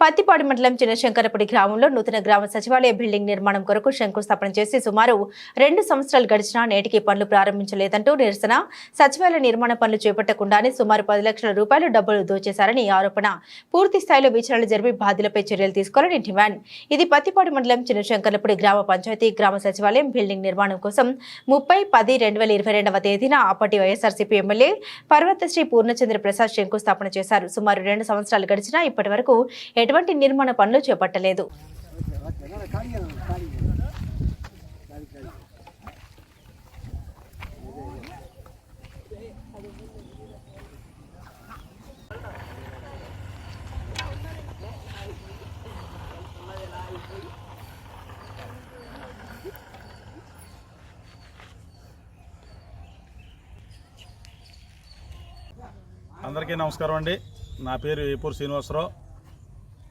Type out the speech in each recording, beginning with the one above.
పత్తిపాడు మండలం చిన్నశంకరపూడి గ్రామంలో నూతన గ్రామ సచివాలయ బిల్డింగ్ నిర్మాణం కొరకు శంకుస్థాపన చేసి సుమారు రెండు సంవత్సరాలు గడిచినా నేటికి పనులు ప్రారంభించలేదంటూ నిరసన. సచివాలయ నిర్మాణ పనులు చేపట్టకుండానే సుమారు పది లక్షల రూపాయలు డబ్బులు దోచేశారని ఆరోపణ. పూర్తి స్థాయిలో విచారణ జరిపి బాధ్యులపై చర్యలు తీసుకోవాలని డిమాండ్. ఇది పత్తిపాడు మండలం చిన్నశంకరపూడి గ్రామ పంచాయతీ గ్రామ సచివాలయం బిల్డింగ్ నిర్మాణం కోసం ముప్పై పది రెండు వేల ఇరవై రెండవ తేదీన అప్పటి వైఎస్ఆర్సీపీ ఎమ్మెల్యే పర్వతశ్రీ పూర్ణచంద్ర ప్రసాద్ శంకుస్థాపన చేశారు. సుమారు రెండు సంవత్సరాలు గడిచినా ఇప్పటి వరకు ఎటువంటి నిర్మాణ పనులు చేపట్టలేదు. అందరికీ నమస్కారం అండి. నా పేరు ఏపూర్ శ్రీనివాసరావు.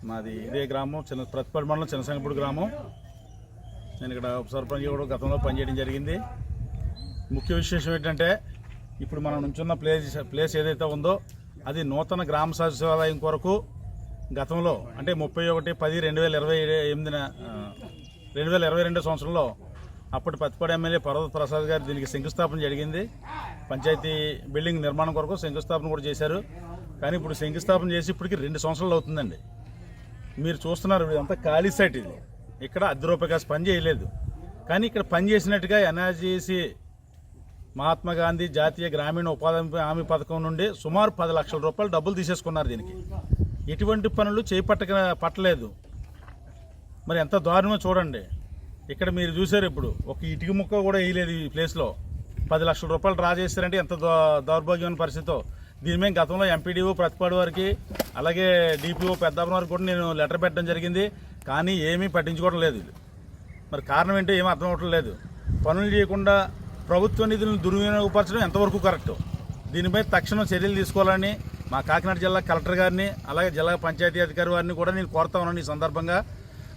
మాది ఇదే గ్రామం చిన్న ప్రతిపడి మండలం చిన్నసంగపూడి గ్రామం. నేను ఇక్కడ ఉప సర్పంచ్ కూడా గతంలో పనిచేయడం జరిగింది. ముఖ్య విశేషం ఏంటంటే ఇప్పుడు మనం నుంచున్న ప్లేస్ ప్లేస్ ఏదైతే ఉందో అది నూతన గ్రామ సచివాలయం కొరకు గతంలో అంటే ముప్పై ఒకటి పది రెండు వేల ఇరవై ఎనిమిదిన రెండు వేల ఇరవై రెండో సంవత్సరంలో అప్పటి పత్తిపాడు ఎమ్మెల్యే పర్వత ప్రసాద్ గారు దీనికి శంకుస్థాపన జరిగింది. పంచాయతీ బిల్డింగ్ నిర్మాణం కొరకు శంకుస్థాపన కూడా చేశారు. కానీ ఇప్పుడు శంకుస్థాపన చేసి ఇప్పటికి రెండు సంవత్సరాలు అవుతుందండి. మీరు చూస్తున్నారు ఇదంతా ఖాళీ సైట్ ఇది. ఇక్కడ అర్ధ రూపాయి పని చేయలేదు. కానీ ఇక్కడ పని చేసినట్టుగా ఎన్ఆర్జీసీ మహాత్మా గాంధీ జాతీయ గ్రామీణ ఉపాధి హామీ పథకం నుండి సుమారు పది లక్షల రూపాయలు డబ్బులు తీసేసుకున్నారు దీనికి. ఎటువంటి పనులు చేపట్టక పట్టలేదు. మరి ఎంత దారుణమో చూడండి. ఇక్కడ మీరు చూసారు ఇప్పుడు ఒక ఇటుక ముక్క కూడా వేయలేదు ఈ ప్లేస్లో పది లక్షల రూపాయలు డ్రా చేశారంటే ఎంత దౌర్భాగ్యమైన పరిస్థితితో దీని మీద గతంలో ఎంపీడీఓ ప్రతిపాడు వారికి అలాగే డిపిఓ పెద్దాపురం వారికి కూడా నేను లెటర్ పెట్టడం జరిగింది. కానీ ఏమీ పట్టించుకోవడం లేదు మరి కారణం ఏంటో ఏమీ అర్థం అవ్వటం లేదు. పనులు చేయకుండా ప్రభుత్వ నిధులను దుర్వినియోగపరచడం ఎంతవరకు కరెక్ట్? దీనిపై తక్షణం చర్యలు తీసుకోవాలని మా కాకినాడ జిల్లా కలెక్టర్ గారిని అలాగే జిల్లా పంచాయతీ అధికారి వారిని కూడా నేను కోరుతా ఉన్నాను ఈ సందర్భంగా.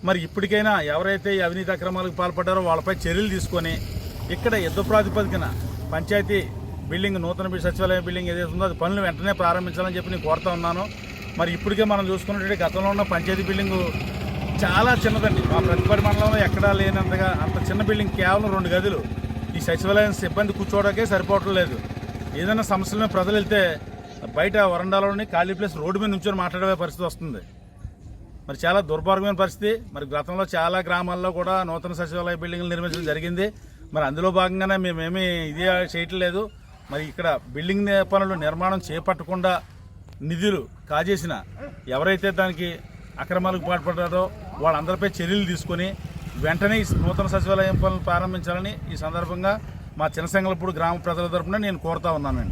మరి ఇప్పటికైనా ఎవరైతే ఈ అవినీతి అక్రమాలకు పాల్పడ్డారో వాళ్ళపై చర్యలు తీసుకొని ఇక్కడ యుద్ధ ప్రాతిపదికన పంచాయతీ బిల్డింగ్ నూతన సచివాలయం బిల్డింగ్ ఏదైతే ఉందో అది పనులు వెంటనే ప్రారంభించాలని చెప్పి నేను కోరుతా ఉన్నాను. మరి ఇప్పటికే మనం చూసుకున్నట్టు గతంలో ఉన్న పంచాయతీ బిల్డింగ్ చాలా చిన్నదండి. మా ప్రతిపడి మండలంలో ఎక్కడా లేనంతగా అంత చిన్న బిల్డింగ్ కేవలం రెండు గదులు. ఈ సచివాలయం సిబ్బంది కూర్చోవడానికే సరిపోవటం లేదు. ఏదైనా సమస్యల మీద ప్రజలు వెళ్తే బయట వరండాలోని ఖాళీ ప్లేస్ రోడ్డు మీద నుంచొని మాట్లాడే పరిస్థితి వస్తుంది. మరి చాలా దుర్భార్గమైన పరిస్థితి. మరి గతంలో చాలా గ్రామాల్లో కూడా నూతన సచివాలయ బిల్డింగ్లు నిర్మించడం జరిగింది. మరి అందులో భాగంగానే మేమేమీ ఇది చేయట్లేదు. మరి ఇక్కడ బిల్డింగ్ పనులు నిర్మాణం చేపట్టకుండా నిధులు కాజేసిన ఎవరైతే దానికి అక్రమాలకు పాల్పడ్డారో వాళ్ళందరిపై చర్యలు తీసుకొని వెంటనే ఈ నూతన సచివాలయం పనులు ప్రారంభించాలని ఈ సందర్భంగా మా చిన్నసంగలపూడి గ్రామ ప్రజల తరపున నేను కోరుతా ఉన్నానండి.